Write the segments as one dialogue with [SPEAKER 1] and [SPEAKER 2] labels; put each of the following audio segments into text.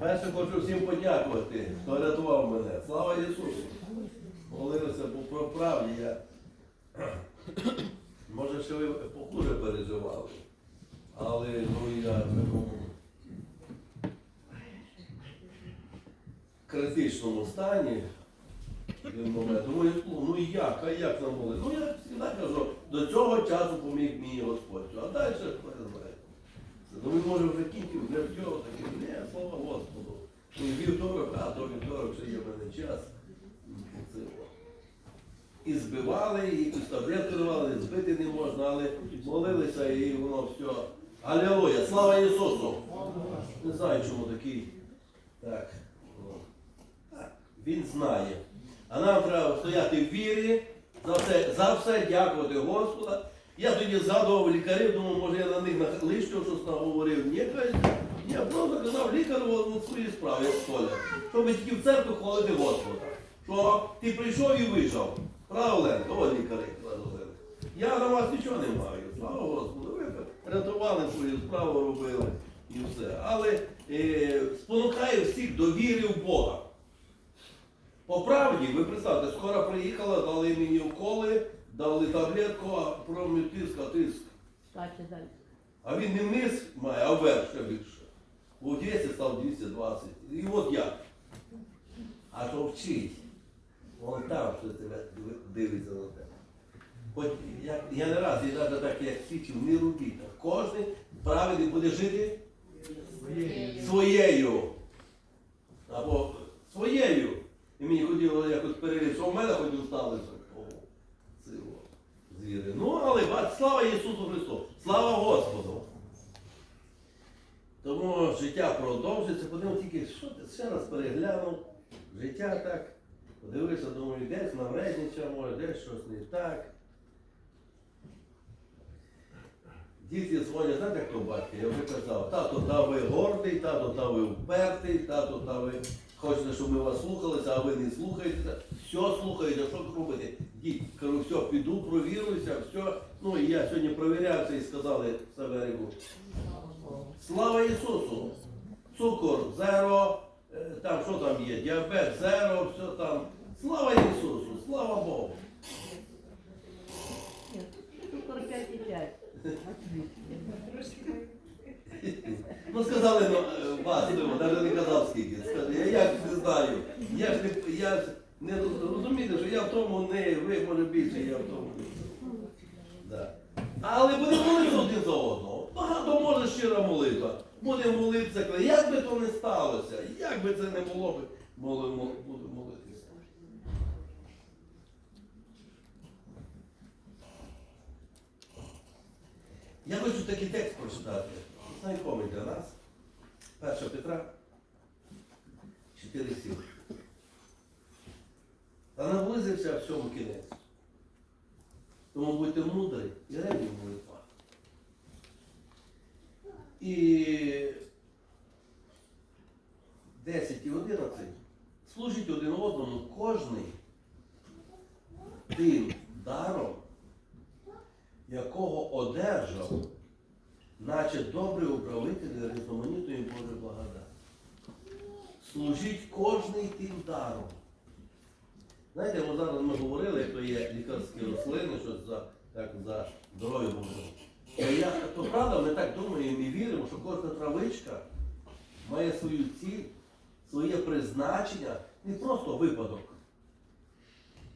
[SPEAKER 1] Перше хочу всім подякувати, хто рятував мене. Слава Ісусу! Молився бо про правді я. Може, ще ви похуже переживали. Але ну я в такому критичному стані. Думаю, ну, і як, а як нам були? Ну я завжди кажу, до цього часу поміг мені Господь. А далі. Ну він може вже кінчив, вже всього таке, не, слава Господу. Ну вівторок, а то вівторок ще є в мене час. Це. І збивали, і таблетку давали, збити не можна, але молилися і воно все. Алілуя, слава Ісусу! Не знаю, чому такий. Так. Він знає. А нам треба стояти в вірі, за все, за все дякувати Господа. Я тоді згадував лікарів, думав, може я на них лишнього щось наговорив. Ні, кажуть, я просто казав лікарю ну, свої справи, як Коля. Щоб тільки в церкву хвалити Господа. Що ти прийшов і вийшов. Правда, о лікарі. Я на вас нічого не маю. Слава Господу. Ви рятували свою справу, робили і все. Але е, спонукаю всіх до віри в Бога. По правді, ви представте, скоро приїхала, дали мені уколи, дали таблетку, а промі тиск, а тиск.
[SPEAKER 2] Скаче далі.
[SPEAKER 1] А він не вниз має, а вверх ще більше. В Одесі став 220. І от як. А то вчить. Вон там, що тебе дивиться на тебе. Хоч я, я не раз, і навіть так як свідчив, не робіть. так. Кожен правильний буде жити своєю. Або своєю. І мені хотіло якось перевірити, що в мене хоч сталося. Звіри. Ну, але слава Ісусу Христу! Слава Господу! Тому життя продовжується, подивимо тільки, що ти ще раз переглянув. Життя так. Подивився, думаю, десь навредничав, може, десь щось не так. Діти дзвонять, знаєте, як то батьки, я вже казав, тато, та ви гордий, тато, та ви впертий, тато, та ви хочете, щоб ми вас слухалися, а ви не слухаєте. Все слухаєте, що робити? Діть, кажу, все, піду, провіруюся, все. Ну і я сьогодні провірявся і сказали в Слава Ісусу! Цукор, зеро, е, там що там є, діабет, зеро, все там. Слава Ісусу, слава Богу!
[SPEAKER 2] Цукор 5,5.
[SPEAKER 1] Ну сказали ну, вас, ну, навіть не казав скільки. Я як не знаю. Я ж не, я ж не розумієте, що я в тому не, ви може більше, я в тому. Да. Але будемо молитися один за одного. Багато може щира молитва. Будемо молитися, як би то не сталося, як би це не було, би, будемо молитися. Я хочу такий текст прочитати. Знайомий для нас. 1 Петра 4 7. Та наблизився всьому кінець. Тому будьте мудрі і ревні молитва. І 10 і 11. Служіть один одному кожний тим даром, якого одержав, наче добрий управитель різноманітної Божої благодати. Служіть кожний тим даром. Знаєте, ми зараз ми говорили, як то є лікарські рослини, що за, так, за здоров'я я, то правда, ми так думаємо і віримо, що кожна травичка має свою ціль, своє призначення, не просто випадок.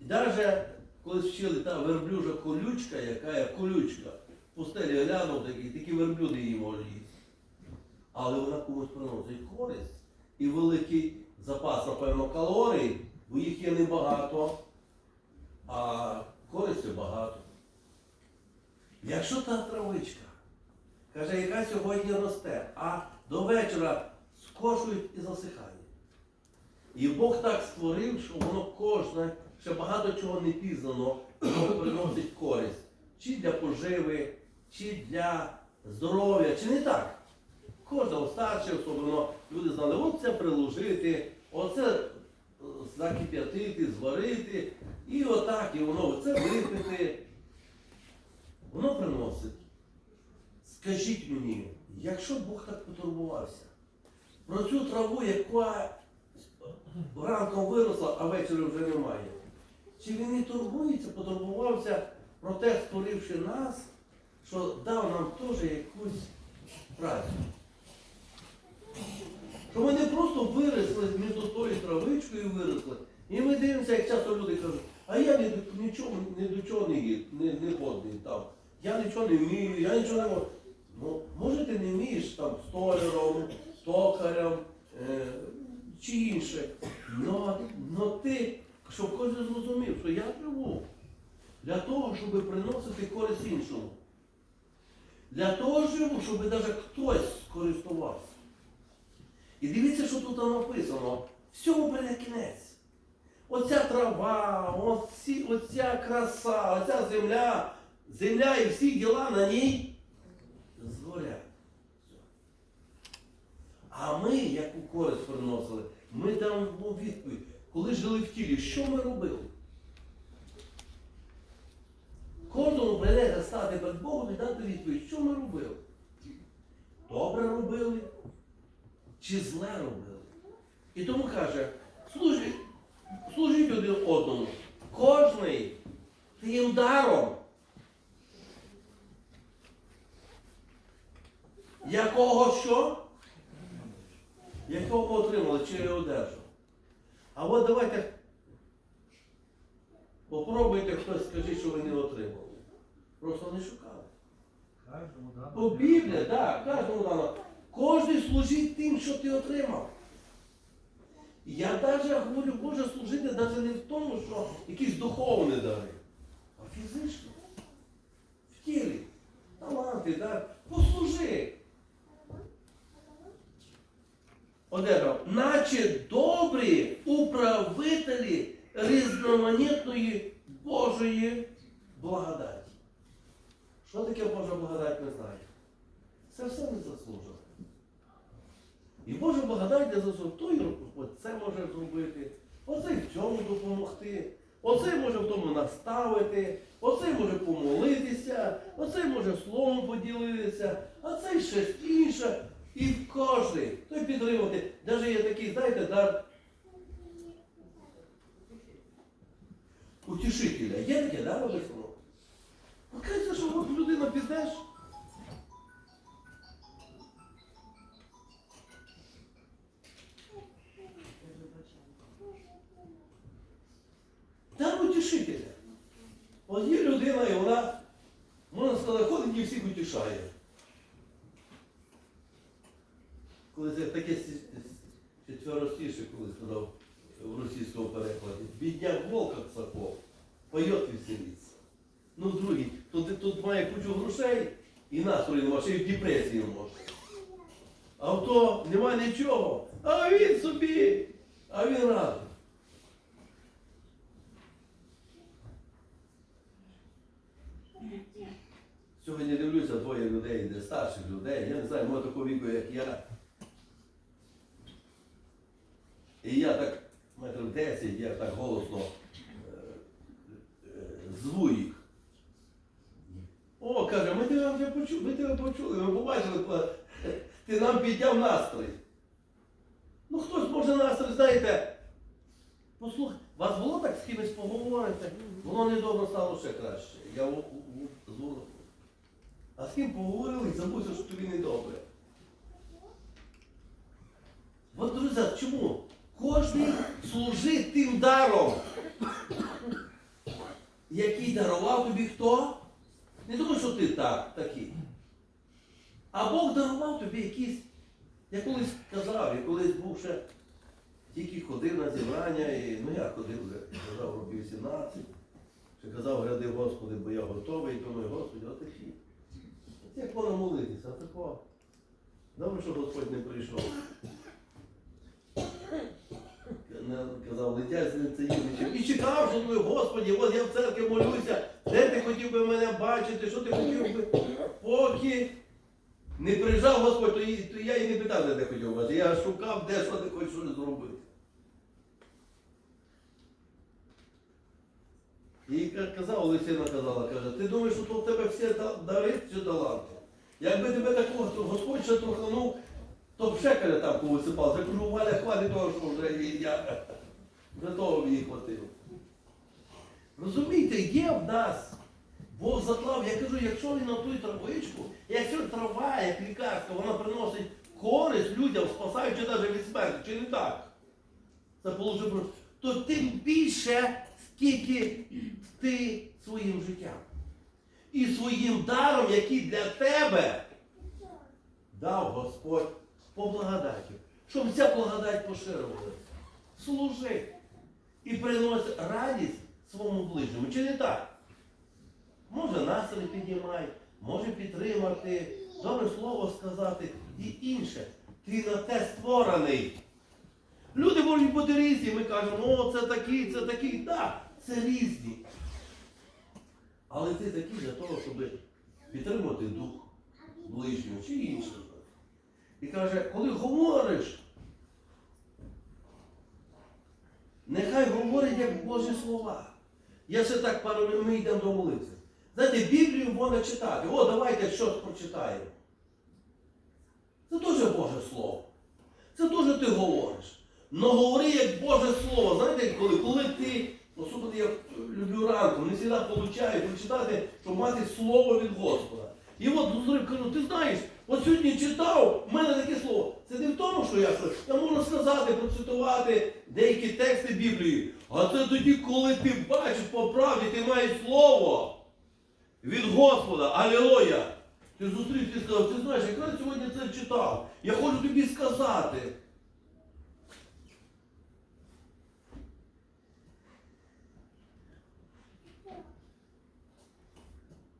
[SPEAKER 1] І навіть колись вчили та верблюжа колючка, яка є колючка, пустелі глянув такий, такі верблюди її можуть їсти. Але вона комусь приносить користь і великий запас, напевно, калорій, бо їх є небагато, а користі багато. Якщо та травичка, каже, яка сьогодні росте, а до вечора скошують і засихає. І Бог так створив, що воно кожне, ще багато чого не пізнано, воно приносить користь. Чи для поживи, чи для здоров'я, чи не так. Кожного старше, особливо люди знали, от це приложити, оце закип'ятити, зварити, і отак, і воно це випити. Воно приносить. Скажіть мені, якщо Бог так потурбувався, про цю траву, яка ранком виросла, а ввечері вже немає. Чи він не турбується, потурбувався про те, створивши нас, що дав нам теж якусь працю. Що ми не просто виросли між тою травичкою виросли. І ми дивимося, як часто люди кажуть, а я ні, нічого, ні до чого не не, не годний там. Я нічого не вмію, я нічого не можу. Ну, може ти не вмієш там столяром, токарем е, чи інше. Но, но ти, щоб кожен зрозумів, що я живу для того, щоб приносити користь іншому. Для того живу, щоб навіть хтось скористувався. І дивіться, що тут написано. Всьому прийде кінець. Оця трава, оці, оця краса, оця земля, земля і всі діла на ній згорять. А ми, яку користь приносили, ми дамо відповідь. Коли жили в тілі, що ми робили? Кожному прийдеться стати перед Богом і дати відповідь, що ми робили? Добре робили чи зле робили? І тому каже, служіть, служіть один одному. Кожний тим даром. Якого що? Якого отримали, чи одержав? А от давайте попробуйте хтось скажіть, що ви не отримали. Просто не шукали. Біблія, так, кожному дано. Кожен служить тим, що ти отримав. Я навіть говорю, Боже, служити навіть не в тому, що якісь духовні дари, а фізично. В тілі. Таланти, так. Послужи. Одержав, наче добрі управителі різноманітної Божої благодаті. Що таке Божа благодать, не знаю. Це все не заслужено. І Божа благодать не заслужена. Той оце може зробити, оцей в цьому допомогти, оцей може в тому наставити, оцей може помолитися, оцей може словом поділитися, а цей щось інше. І в кожний, той підтримувати. Навіть є такий, знаєте, дар утішителя. Є таке, да, написано? Окажеться, що от людина підеш. Ще й в депресії може. А в то немає нічого. А він собі, а він радий. Сьогодні дивлюся двоє людей, де старших людей, я не знаю, може такого віку, як я. І я так метрів 10, я так голосно е, е, зву їх. О, каже, ми тебе вже почули, ми тебе почули, ми побачили, ти нам підняв настрій. Ну хтось може настрій, знаєте, послухай, вас було так з кимось поговорити, воно недобре стало ще краще. Я у- у- у- зву. А з ким поговорили і забувся, що тобі недобре. От, друзі, чому? Кожний служить тим даром, який дарував тобі хто? Не тому, що ти так, такий. А Бог дарував тобі якісь, я колись казав, я колись був ще, тільки ходив на зібрання, і, ну я ходив вже, казав, років 18. Ще казав, гряди, Господи, бо я готовий, думаю, Господи. От як воно молитися, а такого. Добре, що Господь не прийшов. Казав, летять з Євничем. І чекав, що думаю, Господі, от я в церкві молюся, де ти хотів би мене бачити, що ти хотів би, поки не приїжджав Господь, то, і- то я і не питав, де ти хотів бачити. Я шукав, де що ти хочеш зробити. І казав, Олексійна казала, каже, ти думаєш, що в тебе та- дари чи таланти? Якби тебе такого то Господь ще троханув То ще каже там повисипав. Я кажу, Валя, хватить того, що вже я для того хватило. Розумієте, є в нас. Бог заклав, я кажу, якщо він на ту травичку, якщо трава, як лікарська, вона приносить користь людям, спасаючи навіть від смерті, чи не так? Це положив, то тим більше, скільки ти своїм життям. І своїм даром, який для тебе дав Господь по благодаті. Щоб ця благодать поширювалася. Служи. І приносить радість своєму ближньому. Чи не так? Може настрій піднімай, може підтримати, добре слово сказати і інше. Ти на те створений. Люди можуть бути різні, ми кажемо, о, це такий, це такий. Так, це різні. Але ти такий для того, щоб підтримати дух ближнього чи іншого. І каже, коли говориш, нехай говорить як Божі слова. Я ще так пару ми йдемо до молитви. Знаєте, Біблію можна читати. О, давайте щось прочитаємо. Це теж Боже Слово. Це теж ти говориш. Но говори як Боже Слово. Знаєте, коли, коли ти, особливо я люблю ранку, не завжди получаю прочитати, щоб мати слово від Господа. І от зрив кажу, ти знаєш, от сьогодні читав, в мене таке слово. Це не в тому, що я щось. Я можу сказати, процитувати деякі тексти Біблії. А це тоді, коли ти бачиш по правді, ти маєш слово від Господа. Алілуя! Ти зустрів, ти сказав, ти знаєш, якраз сьогодні це читав. Я хочу тобі сказати.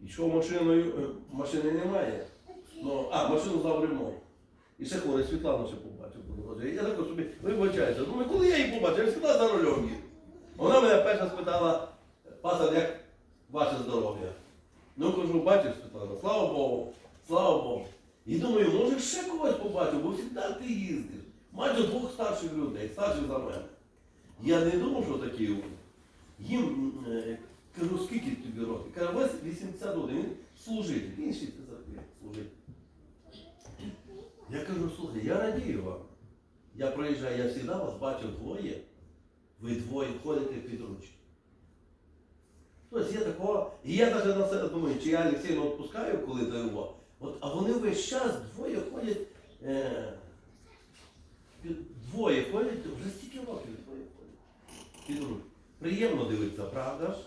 [SPEAKER 1] І що машиною, е, машини немає. Ну, а, машину здав ремонт. І ще хворий Світлану ще побачив по. Я так собі вибачаюся. Думаю, коли я її побачив, я сказав за рулем їду. Вона мене перша спитала, пастор, як ваше здоров'я? Ну кажу, бачиш, Світлана, слава Богу, слава Богу. І думаю, може ще когось побачив, бо завжди ти їздиш. Майже двох старших людей, старших за мене. Я не думав, що такі. Їм е, кажу, скільки тобі років? Каже, ось 81, він служитель, він 60 років служитель. Я кажу, слухай, я радію вам. Я я завжди вас бачив двоє, ви двоє ходите під ручки. Тобто є такого, і я навіть на це думаю, чи я Олексійну відпускаю, коли до його. От, а вони весь час двоє ходять, е, двоє ходять, вже стільки років двоє ходять. Під ручки. Приємно дивитися, правда ж?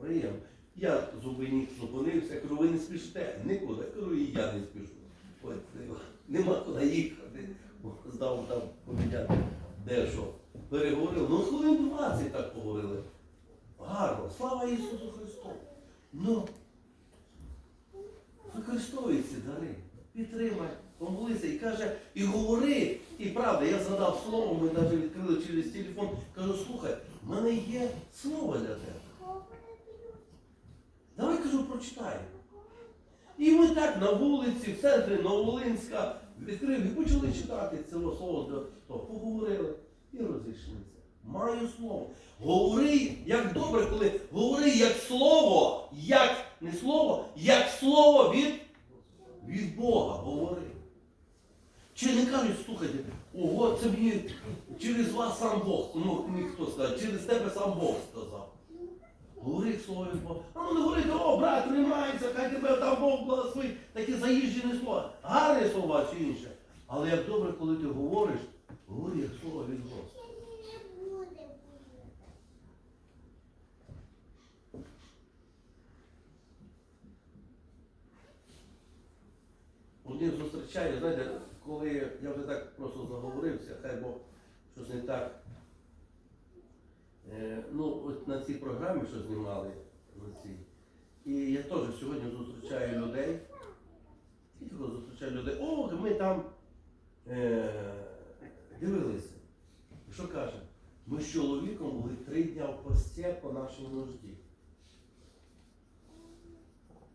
[SPEAKER 1] Приємно. Я зупинив, зупинився, кажу, ви не спішите, нікуди. Я Кажу, і я не спішу. От, нема куди їхати. Здав там поміняти де що. Переговорив. Ну, хвилин 20 так поговорили. Гарно. Слава Ісусу Христу. Ну, використовуй ці дари. Підтримай, помолися і каже, і говори. І правда, я згадав слово, ми навіть відкрили через телефон. Кажу, слухай, в мене є слово для тебе. Давай кажу, прочитай. І ми так на вулиці, в центрі Новолинська відкрив і почали читати це слово для того. Поговорили і розійшлися. Маю слово. Говори, як добре, коли говори як слово, як не слово, як слово від, від Бога. Говори. Чи не кажуть, слухайте, ого, це мені через вас сам Бог, ну ніхто сказав, через тебе сам Бог сказав. Слово від Бога. А ну не о, брат, тримайся, хай тебе там Бог благословить. Такі заїжджені слова. Гарні слова чи інше. Але як добре, коли ти говориш, говори як слово від Господа. Одним зустрічаю, знаєте, коли я вже так просто заговорився, хай Бог щось не так. Е, ну, от на цій програмі, що знімали на. І я теж сьогодні зустрічаю людей. Тільки зустрічаю людей. О, ми там е, дивилися. Що каже? Ми з чоловіком були три дня в пості по нашій нужді.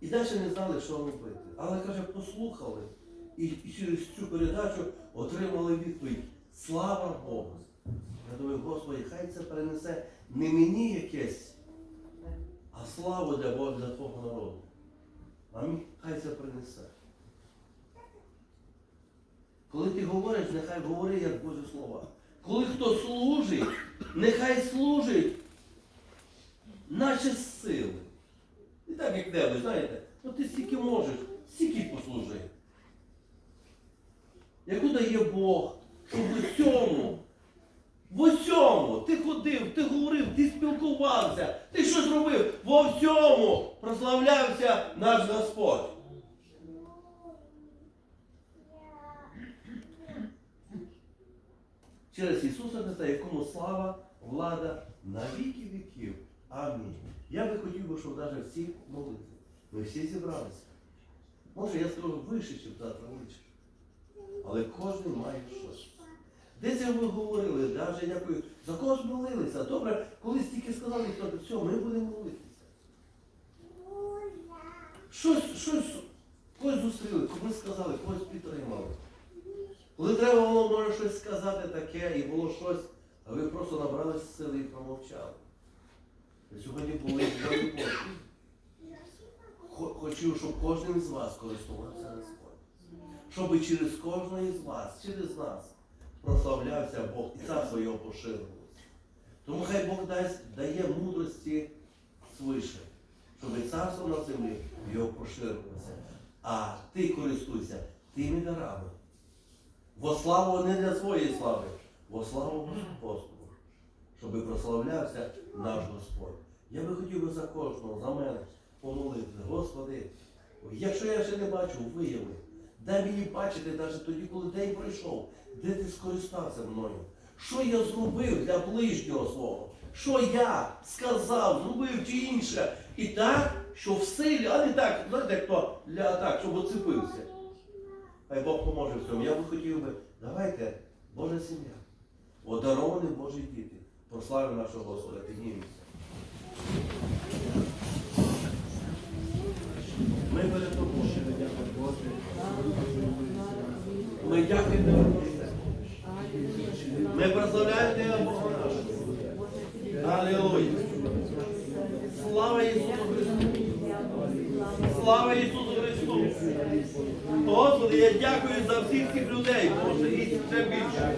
[SPEAKER 1] І далі не знали, що робити. Але каже, послухали і через цю передачу отримали відповідь. Слава Богу! Хай це перенесе не мені якесь, а славу для Бога, для Твого народу. Амінь. Хай це принесе. Коли ти говориш, нехай говори як Божі слова. Коли хто служить, нехай служить наші сили. І так як де, ви знаєте, ну ти стільки можеш, стільки послужи. Яку дає Бог, щоб в цьому, в усьому ти ходив, ти говорив, ти спілкувався, ти щось робив, во всьому прославлявся наш Господь. Через Ісуса Христа, якому слава, влада на віки віків. Амінь. Я би хотів щоб навіть всі молитися. Ми всі зібралися. Може, я скажу вище, ніж завтра вище. Але кожен має щось. Десь ви говорили, навіть якою, за когось молилися. Добре, колись тільки сказали, хто все, ми будемо молитися. Щось, щось, когось зустріли, комусь сказали, когось підтримали. Коли треба було, може, щось сказати таке, і було щось, а ви просто набралися сили і промовчали. І сьогодні були Божі. Хочу, щоб кожен з вас користувався Господь. Щоб через кожного з вас, через нас прославлявся Бог і царство його поширилося. Тому хай Бог дасть, дає мудрості свише, щоб царство на землі його поширилося. А ти користуйся тими дарами. Во славу не для своєї слави, во славу Господу, щоб прославлявся наш Господь. Я би хотів би за кожного, за мене помолитися. Господи, якщо я ще не бачу, вияви. Дай мені бачити навіть тоді, коли день пройшов, де ти скористався мною. Що я зробив для ближнього свого? Що я сказав, зробив чи інше. І так, що в силі, а не так, знаєте, хто для так, щоб оцепився. Хай Бог поможе в цьому. Я би хотів би, давайте, Божа сім'я, одаровані Божі діти, прославимо нашого Господа, піднімемося. Ми перед тобою. Ми дякуємо тобі. Ми прославляємо прославляйте Бога нашого. Аллилуйя. Слава Ісусу Христу. Слава Ісусу Христу. Господи, я дякую за всіх цих людей, Боже, і ще більше.